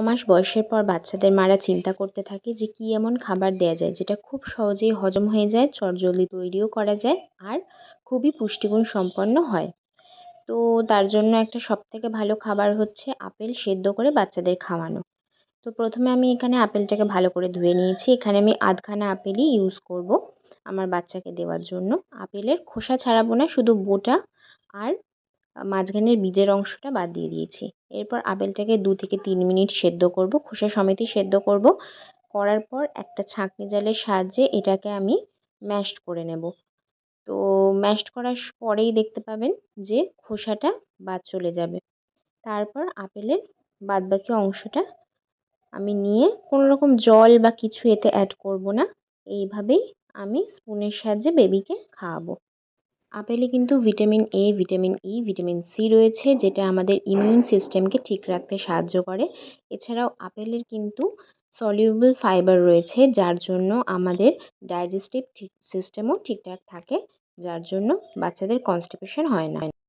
মাস বয়সের পর বাচ্চাদের মারা চিন্তা করতে থাকে যে কী এমন খাবার দেওয়া যায় যেটা খুব সহজেই হজম হয়ে যায়, চটজলদি তৈরিও করা যায় আর খুবই পুষ্টিগুণ সম্পন্ন হয়। তো তার জন্য একটা সবথেকে ভালো খাবার হচ্ছে আপেল সেদ্ধ করে বাচ্চাদের খাওয়ানো। তো প্রথমে আমি এখানে আপেলটাকে ভালো করে ধুয়ে নিয়েছি। এখানে আমি আধখানা আপেলই ইউজ করব আমার বাচ্চাকে দেওয়ার জন্য। আপেলের খোসা ছাড়াবো না, শুধু বোটা আর মাঝখানের বীজের অংশটা বাদ দিয়ে দিয়েছি। এরপর আপেলটাকে দু থেকে তিন মিনিট সেদ্ধ করব। খোসা সমেতই সেদ্ধ করব। করার পর একটা ছাঁকনি জালের সাহায্যে এটাকে আমি ম্যাশড করে নেব। তো ম্যাশড করার পরেই দেখতে পাবেন যে খোসাটা বাদ চলে যাবে। তারপর আপেলের বাদবাকি অংশটা আমি নিয়ে কোনো রকম জল বা কিছু এতে অ্যাড করব না। এইভাবেই আমি স্পুনের সাহায্যে বেবিকে খাওয়াবো। আপেলে কিন্তু vitamin A vitamin E vitamin C রয়েছে, যেটা আমাদের ইমিউন সিস্টেমকে ঠিক রাখতে সাহায্য করে। এছাড়াও আপেলের কিন্তু সলিউবল ফাইবার রয়েছে, যার জন্য আমাদের ডাইজেস্টিভ ঠিক সিস্টেমও ঠিকঠাক থাকে, যার জন্য বাচ্চাদের কনস্টিপেশন হয় না।